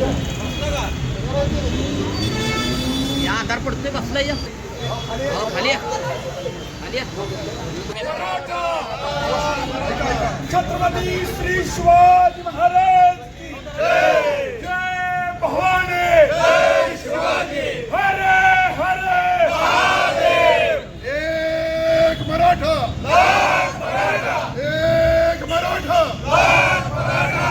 या आधार पडतोय बसलाय खाली श्री शिवाजी महाराज की जय भवानी जय शिवाजी हरे हरे महादेव एक मराठा लाख मराठा एक मराठा लाख मराठा